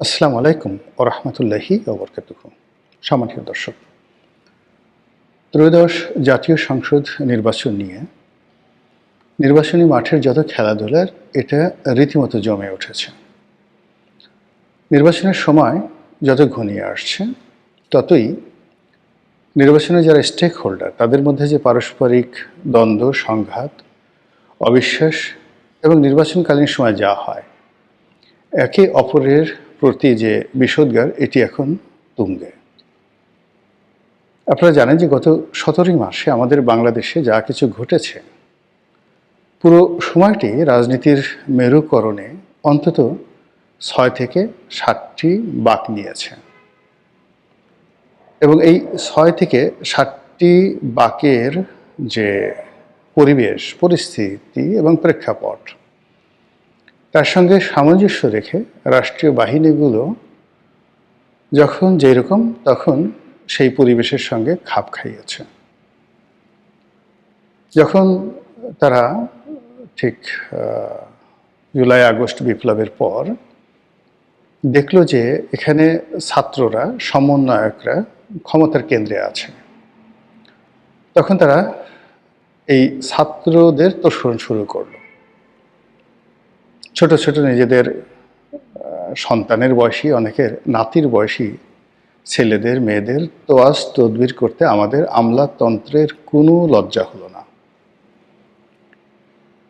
আসসালামু আলাইকুম ও রহমতুল্লাহি ওবরকাতুহ দর্শক, ত্রয়োদশ জাতীয় সংসদ নির্বাচন নিয়ে নির্বাচনী মাঠের যত খেলাধুলার এটা রীতিমতো জমে উঠেছে। নির্বাচনের সময় যত ঘনিয়ে আসছে, ততই নির্বাচনে যারা স্টেক হোল্ডার তাদের মধ্যে যে পারস্পরিক দ্বন্দ্ব, সংঘাত, অবিশ্বাস এবং নির্বাচনকালীন সময় যা হয়, একে অপরের প্রতি যে বিষোদ্গার এটি এখন তুঙ্গে। আপনারা জানেন যে গত সতেরোই মাসে আমাদের বাংলাদেশে যা কিছু ঘটেছে, পুরো সময়টি রাজনীতির মেরুকরণে অন্তত ছয় থেকে ষাটটি বাক নিয়েছে। এবং এই ছয় থেকে ষাটটি বাকের যে পরিবেশ, পরিস্থিতি এবং প্রেক্ষাপট তার সঙ্গে সামঞ্জস্য রেখে রাষ্ট্রীয় বাহিনীগুলো যখন যেরকম, তখন সেই পরিবেশের সঙ্গে খাপ খাইয়েছে। যখন তারা ঠিক জুলাই, আগস্ট বিপ্লবের পর দেখল যে এখানে ছাত্ররা, সমন্বয়করা ক্ষমতার কেন্দ্রে আছে। তখন তারা এই ছাত্রদের তোষণ শুরু করল। ছোট ছোট নিজেদের সন্তানের বয়সী, অনেকের নাতির বয়সী ছেলেদের, মেয়েদের তোয়াজ, তদবির করতে আমাদের আমলাতন্ত্রের কোনো লজ্জা হলো না।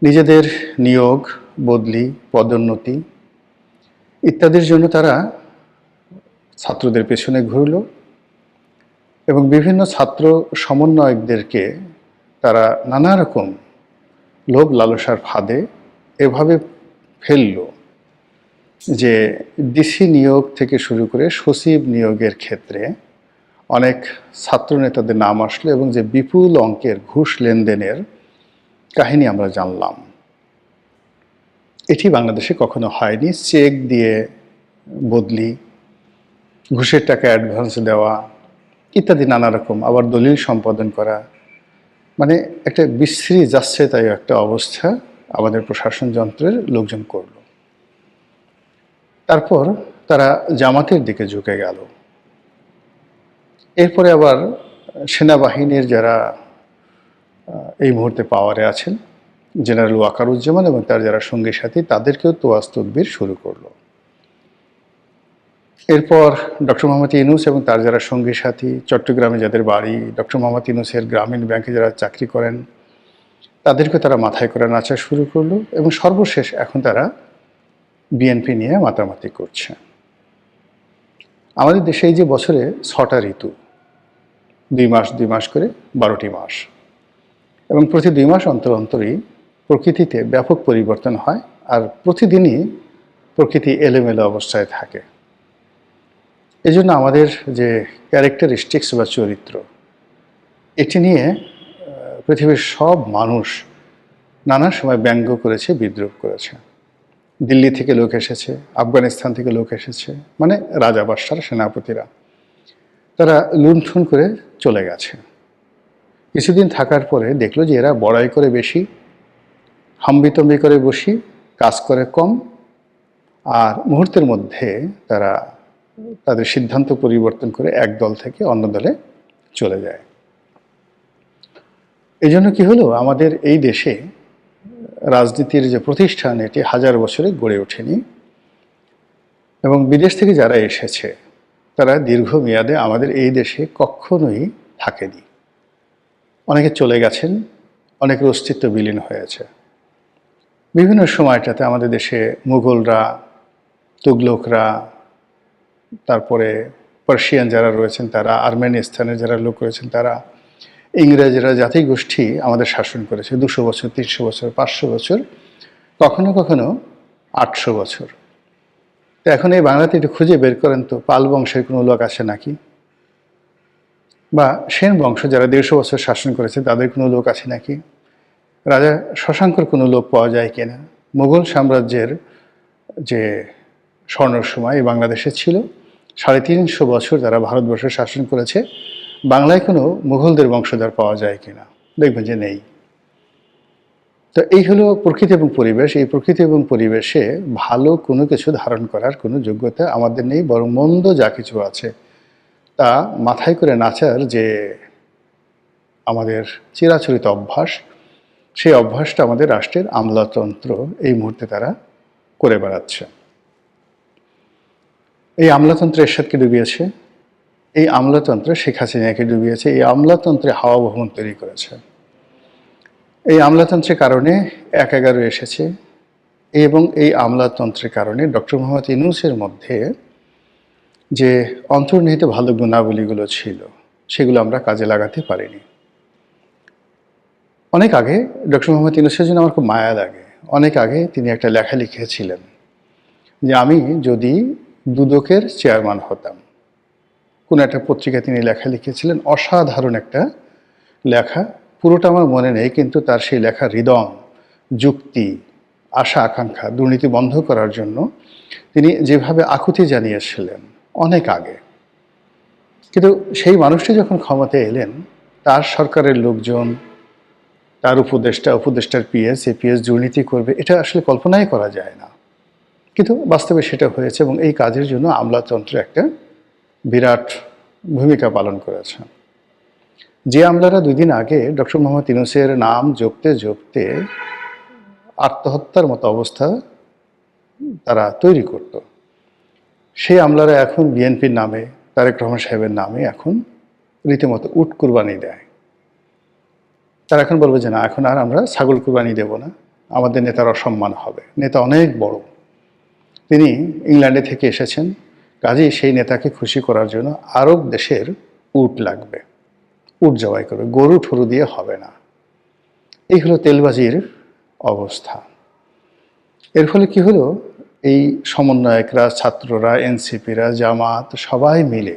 নিজেদের নিয়োগ, বদলি, পদোন্নতি ইত্যাদির জন্য তারা ছাত্রদের পেছনে ঘুরল এবং বিভিন্ন ছাত্র সমন্বয়কদেরকে তারা নানা রকম লোভ লালসার ফাঁদে এভাবে ফেলল যে ডিসি নিয়োগ থেকে শুরু করে সচিব নিয়োগের ক্ষেত্রে অনেক ছাত্র নেতাদের নাম আসলো এবং যে বিপুল অঙ্কের ঘুষ লেনদেনের কাহিনী আমরা জানলাম। এটি বাংলাদেশে কখনো হয়নি। চেক দিয়ে বদলি, ঘুষের টাকা অ্যাডভান্স দেওয়া ইত্যাদি নানা রকম, আবার দলিল সম্পাদন করা মানে একটা বিশ্রী যাচ্ছে তাই একটা অবস্থা। আমাদের প্রশাসন যন্ত্রের লোকজন করল। তারপর তারা জামাতের দিকে ঝুঁকে গেল। এরপরে আবার সেনাবাহিনীর যারা এই মুহূর্তে পাওয়ারে আছেন জেনারেল ওয়াকারুজ্জামান এবং তার যারা সঙ্গী সাথী, তাদেরকেও তোয়াজ তদবির শুরু করল। এরপর ডক্টর মোহাম্মদ ইউনুস এবং তার যারা সঙ্গী সাথী, চট্টগ্রামে যাদের বাড়ি, ডক্টর মোহাম্মদ ইউনুসের গ্রামীণ ব্যাংকে যারা চাকরি করেন তাদেরকে তারা মাথায় করে নাচা শুরু করল এবং সর্বশেষ এখন তারা বিএনপি নিয়ে মাতামাতি করছে। আমাদের দেশে এই যে বছরে ছটা ঋতু, দুই মাস দুই মাস করে বারোটি মাস এবং প্রতি দুই মাস অন্তর অন্তরই প্রকৃতিতে ব্যাপক পরিবর্তন হয় আর প্রতিদিনই প্রকৃতি এলোমেলো অবস্থায় থাকে। এজন্য আমাদের যে ক্যারেক্টারিস্টিক্স বা চরিত্র, এটি নিয়ে পৃথিবীর সব মানুষ নানা সময় ব্যঙ্গ করেছে বিদ্রুপ করেছে। দিল্লি থেকে লোক এসেছে, আফগানিস্তান থেকে লোক এসেছে মানে রাজা বাদশার সেনাপতিরা। তারা লুণ্ঠন করে চলে গেছে। কিছুদিন থাকার পরে দেখল যে এরা বড়াই করে বেশি, হাম্বিতম্বি করে বসি, কাজ করে কম, আর মুহূর্তের মধ্যে তারা তাদের সিদ্ধান্ত পরিবর্তন করে এক দল থেকে অন্য দলে চলে যায়। এই জন্য কী হলো? আমাদের এই দেশে রাজনীতির যে প্রতিষ্ঠান, এটি হাজার বছরে গড়ে ওঠেনি। এবং বিদেশ থেকে যারা এসেছে, তারা দীর্ঘমেয়াদে আমাদের এই দেশে কখনোই থাকেনি। অনেকে চলে গেছেন, অনেকের অস্তিত্ব বিলীন হয়েছে। বিভিন্ন সময়টাতে আমাদের দেশে মুঘলরা, তুগলকরা, তারপরে পার্সিয়ান যারা রয়েছেন, তারা আর্মেনিস্তানের যারা লোক রয়েছেন, তারা ইংরেজরা জাতি গোষ্ঠী আমাদের শাসন করেছে, দুশো বছর, তিনশো বছর, পাঁচশো বছর, কখনো কখনো আটশো বছর। তো এখন এই বাংলাতে একটু খুঁজে বের করেন তো, পাল বংশের কোনো লোক আছে নাকি? বা সেন বংশ যারা দেড়শো বছর শাসন করেছে, তাদের কোনো লোক আছে নাকি? রাজা শশাঙ্কর কোনো লোক পাওয়া যায় কিনা? মুঘল সাম্রাজ্যের যে স্বর্ণর সময় বাংলাদেশে ছিল, সাড়ে তিনশো বছর তারা ভারতবর্ষ শাসন করেছে বাংলায় কোনো মুঘলদের বংশধর পাওয়া যায় কিনা? দেখবেন যে নেই। তো এই হলো প্রকৃতি এবং পরিবেশ। এই প্রকৃতি এবং পরিবেশে ভালো কোনো কিছু ধারণ করার কোনো যোগ্যতা আমাদের নেই, বরং মন্দ যা কিছু আছে তা মাথায় করে নাচার যে আমাদের চিরাচরিত অভ্যাস, সেই অভ্যাসটা আমাদের রাষ্ট্রের আমলাতন্ত্র এই মুহূর্তে তারা করে বেড়াচ্ছে। এই আমলাতন্ত্র এরশাদকে ডুবিয়েছে। এই আমলাতন্ত্র শেখ হাসিনাকে ডুবিয়েছে, এই আমলাতন্ত্রে হাওয়া ভবন তৈরি করেছে। এই আমলাতন্ত্রের কারণে এক এগারো এসেছে এবং এই আমলাতন্ত্রের কারণে ডক্টর মোহাম্মদ ইনুসের মধ্যে যে অন্তর্নিহিত ভালো গুণাবলীগুলো ছিল, সেগুলো আমরা কাজে লাগাতে পারিনি। অনেক আগে ডক্টর মোহাম্মদ ইনুসের জন্য আমার খুব মায়া লাগে। অনেক আগে তিনি একটা লেখা লিখেছিলেন যে, আমি যদি দুদকের চেয়ারম্যান হতাম কোনো একটা পত্রিকায় তিনি লেখা লিখেছিলেন, অসাধারণ একটা লেখা। পুরোটা আমার মনে নেই, কিন্তু তার সেই লেখা হৃদম, যুক্তি, আশা, আকাঙ্ক্ষা দুর্নীতি বন্ধ করার জন্য তিনি যেভাবে আকুতি জানিয়েছিলেন অনেক আগে। কিন্তু সেই মানুষটি যখন ক্ষমতায় এলেন, তার সরকারের লোকজন, তার উপদেষ্টা, উপদেষ্টার পিএস এই পিএস দুর্নীতি করবে, এটা আসলে কল্পনাই করা যায় না। কিন্তু বাস্তবে সেটা হয়েছে এবং এই কাজের জন্য আমলাতন্ত্র একটা বিরাট ভূমিকা পালন করেছে। যে আমলারা দুই দিন আগে ডক্টর মোহাম্মদ ইউনুসের নাম জপতে জপতে আত্মহত্যার মতো অবস্থা তারা তৈরি করত, সেই আমলারা এখন বিএনপির নামে, তারেক রহমান সাহেবের নামে এখন রীতিমতো উট কুরবানি দেয়। তারা এখন বলবে যে না, এখন আর আমরা ছাগল কুরবানি দেব না, আমাদের নেতার অসম্মান হবে। নেতা অনেক বড়। তিনি ইংল্যান্ডে থেকে এসেছেন। কাজেই সেই নেতাকে খুশি করার জন্য আরব দেশের উট লাগবে। উট জবাই করবে, গরু ঠরু দিয়ে হবে না। এই হলো তেলবাজির অবস্থা। এর ফলে কি হলো? এই সমন্বয়করা, ছাত্ররা, এনসিপিরা, জামাত সবাই মিলে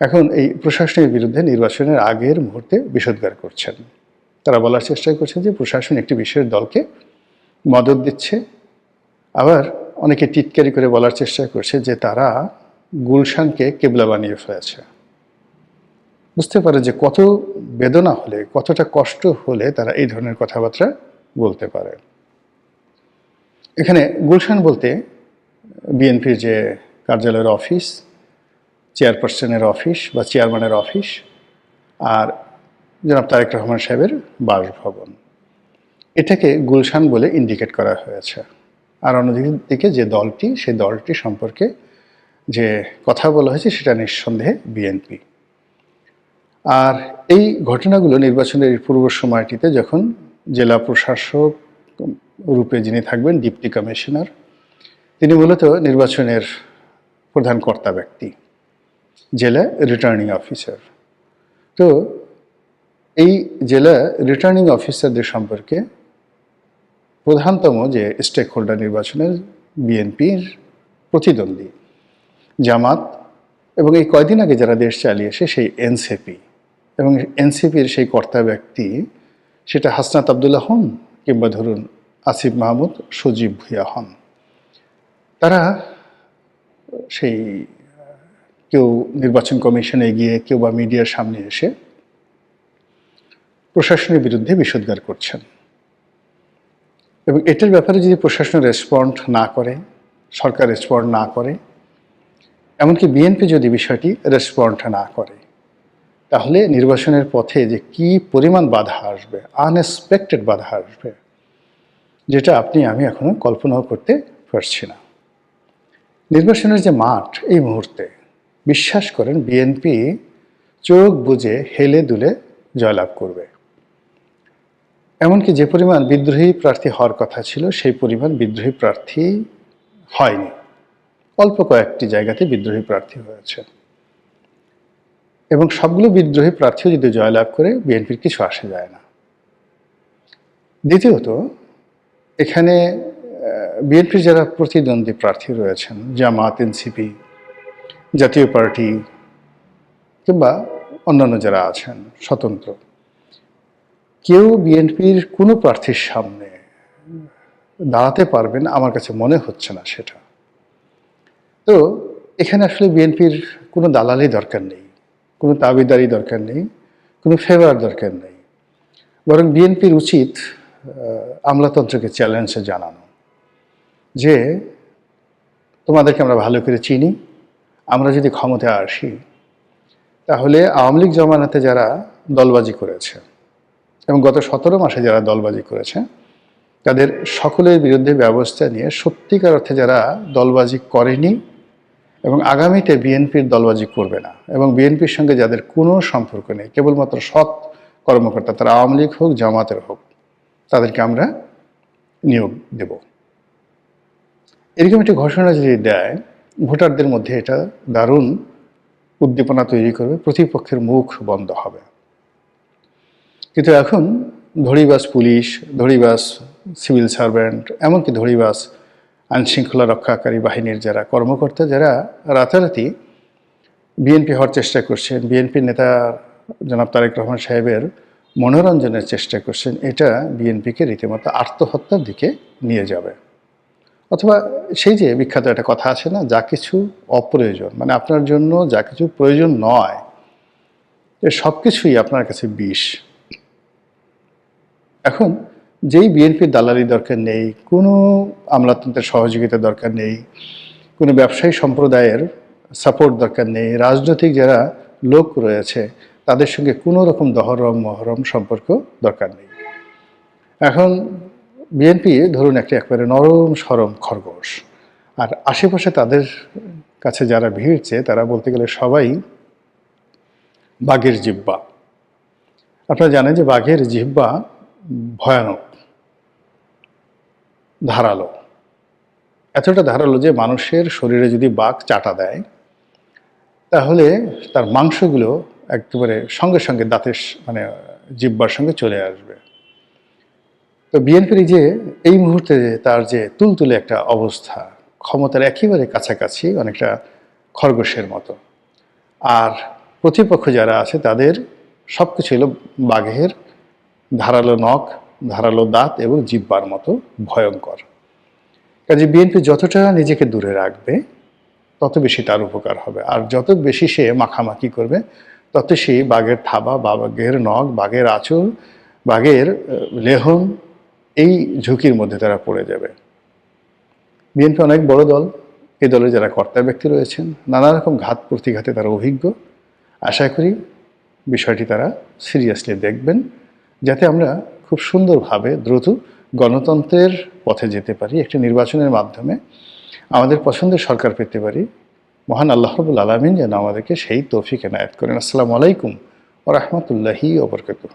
এখন এই প্রশাসনের বিরুদ্ধে নির্বাচনের আগের মুহূর্তে বিষোদ্গার করছেন। তারা বলার চেষ্টা করছেন যে প্রশাসন একটি বিশেষ দলকে মদত দিচ্ছে। আবার অনেকে টিটকারি করে বলার চেষ্টা করছে যে তারা গুলশানকে কেবলা বানিয়ে ফেলেছে। বুঝতে পারে যে কত বেদনা হলে, কতটা কষ্ট হলে তারা এই ধরনের কথাবার্তা বলতে পারে। এখানে গুলশান বলতে বিএনপির যে কার্যালয়ের অফিস, চেয়ারপারসনের অফিস বা চেয়ারম্যানের অফিস আর জনাব তারেক রহমান সাহেবের বাসভবন। এটাকে গুলশান বলে ইন্ডিকেট করা হয়েছে। আর অন্যদিকে যে দলটি, সেই দলটি সম্পর্কে যে কথা বলা হয়েছে সেটা নিঃসন্দেহে বিএনপি। আর এই ঘটনাগুলো নির্বাচনের পূর্ব সময়টিতে যখন জেলা প্রশাসক রূপে যিনি থাকবেন, ডিপটি কমিশনার, তিনি মূলত নির্বাচনের প্রধান কর্তা ব্যক্তি, জেলা রিটার্নিং অফিসার। তো এই জেলা রিটার্নিং অফিসারদের সম্পর্কে প্রধানতম যে স্টেক হোল্ডার নির্বাচনের বিএনপির প্রতিদ্বন্দ্বী জামাত এবং এই কয়দিন আগে যারা দেশ চালিয়েছে সেই এনসিপি এবং এনসিপির সেই কর্তা ব্যক্তি সেটা হাসনাত আবদুল্লাহ হন কিংবা ধরুন আসিফ মাহমুদ সজীব ভুইয়া হন। তারা সেই কেউ নির্বাচন কমিশনে গিয়ে কেউ বা মিডিয়ার সামনে এসে প্রশাসনের বিরুদ্ধে বিষোদ্গার করছেন। এবং এটার ব্যাপারে যদি প্রশাসন রেসপন্ড না করে, সরকার রেসপন্ড না করে, এমনকি বিএনপি যদি বিষয়টি রেসপন্ড না করে, তাহলে নির্বাচনের পথে যে কি পরিমাণ বাধা আসবে আনএক্সপেক্টেড বাধা আসবে, যেটা আপনি, আমি এখনও কল্পনাও করতে পারছি না। নির্বাচনের যে মাঠ এই মুহূর্তে, বিশ্বাস করেন বিএনপি চোখ বুঝে হেলে দুলে জয়লাভ করবে। এমনকি যে পরিমাণ বিদ্রোহী প্রার্থী হওয়ার কথা ছিল, সেই পরিমাণ বিদ্রোহী প্রার্থী হয়নি। অল্প কয়েকটি জায়গাতে বিদ্রোহী প্রার্থী হয়েছে। এবং সবগুলো বিদ্রোহী প্রার্থীও যদি জয়লাভ করে, বিএনপির কিছু আসে যায় না। দ্বিতীয়ত, এখানে বিএনপির যারা প্রতিদ্বন্দ্বী প্রার্থী রয়েছেন, জামাত, এনসিপি, জাতীয় পার্টি কিংবা অন্যান্য যারা আছেন, স্বতন্ত্র কেউ বিএনপির কোনো প্রার্থীর সামনে দাঁড়াতে পারবেন, আমার কাছে মনে হচ্ছে না সেটা। তো এখানে আসলে বিএনপির কোনো দালালি দরকার নেই, কোনো তাবিদারি দরকার নেই, কোনো ফেভার দরকার নেই। বরং বিএনপির উচিত আমলাতন্ত্রকে চ্যালেঞ্জে জানানো যে তোমাদেরকে আমরা ভালো করে চিনি, আমরা যদি ক্ষমতায় আসি, তাহলে আওয়ামী লীগ জমানাতে যারা দলবাজি করেছে এবং গত সতেরো মাসে যারা দলবাজি করেছে, তাদের সকলের বিরুদ্ধে ব্যবস্থা নিয়ে সত্যিকার অর্থে যারা দলবাজি করেনি এবং আগামীতে বিএনপির দলবাজি করবে না এবং বিএনপির সঙ্গে যাদের কোনো সম্পর্ক নেই, কেবলমাত্র সৎ কর্মকর্তা, তারা আওয়ামী লীগ হোক, জামাতের হোক, তাদেরকে আমরা নিয়োগ দেব। এরকম একটি ঘোষণা যদি দেয়, ভোটারদের মধ্যে এটা দারুণ উদ্দীপনা তৈরি করবে, প্রতিপক্ষের মুখ বন্ধ হবে। কিন্তু এখন ধড়িবাস পুলিশ, ধড়িবাস সিভিল সার্ভেন্ট, এমনকি ধড়িবাস আইনশৃঙ্খলা রক্ষাকারী বাহিনীর যারা কর্মকর্তা, যারা রাতারাতি বিএনপি হওয়ার চেষ্টা করছেন বিএনপির নেতা জনাব তারেক রহমান সাহেবের মনোরঞ্জনের চেষ্টা করছেন, এটা বিএনপিকে রীতিমতো আত্মহত্যার দিকে নিয়ে যাবে। অথবা সেই যে বিখ্যাত একটা কথা আছে না, যা কিছু অপ্রয়োজন মানে আপনার জন্য যা কিছু প্রয়োজন নয় সব কিছুই আপনার কাছে বিষ। এখন যেই বিএনপির দালালি দরকার নেই, কোনো আমলাতন্ত্রের সহযোগিতা দরকার নেই, কোনো ব্যবসায়ী সম্প্রদায়ের সাপোর্ট দরকার নেই, রাজনৈতিক যারা লোক রয়েছে, তাদের সঙ্গে কোনো রকম দহরম, মহরম সম্পর্ক দরকার নেই। এখন বিএনপি ধরুন একটা একবারে নরম, সরম, খরগোশ। আর আশেপাশে তাদের কাছে যারা ভিড়ছে তারা বলতে গেলে সবাই বাঘের জিব্বা আপনারা জানেন যে বাঘের জিহ্বা ভয়ানক, ধারালো। এতটা ধারালো যে মানুষের শরীরে যদি বাঘ চাটা দেয়, তাহলে তার মাংসগুলো একেবারে সঙ্গে সঙ্গে দাঁতের মানে জিব্বার সঙ্গে চলে আসবে। তো বিএনপির যে, এই মুহূর্তে তার যে তুলতুলে একটা অবস্থা, ক্ষমতার একেবারে কাছাকাছি, অনেকটা খরগোশের মতো। আর প্রতিপক্ষ যারা আছে, তাদের সব কিছু হলো বাঘের ধারালো নখ, ধারালো দাঁত এবং জিব্বার মতো ভয়ঙ্কর। কাজে বিএনপি যতটা নিজেকে দূরে রাখবে, তত বেশি তার উপকার হবে। আর যত বেশি সে মাখামাখি করবে, তত সে বাঘের থাবা বা বাঘের নখ, বাঘের আঁচল, বাঘের লেহন এই ঝুঁকির মধ্যে তারা পড়ে যাবে। বিএনপি অনেক বড় দল। এই দলে যারা কর্তা ব্যক্তি রয়েছেন, নানা রকম ঘাত প্রতিঘাতে তারা অভিজ্ঞ। আশা করি বিষয়টি তারা সিরিয়াসলি দেখবেন। যাতে আমরা খুব সুন্দরভাবে দ্রুত গণতন্ত্রের পথে যেতে পারি, একটি নির্বাচনের মাধ্যমে। আমাদের পছন্দের সরকার পেতে পারি। মহান আল্লাহ রবুল আলমিন যেন আমাদেরকে সেই তৌফিক এনায়ত করেন। আসসালামু আলাইকুম ও রহমতুল্লাহি ওবরকাতুহ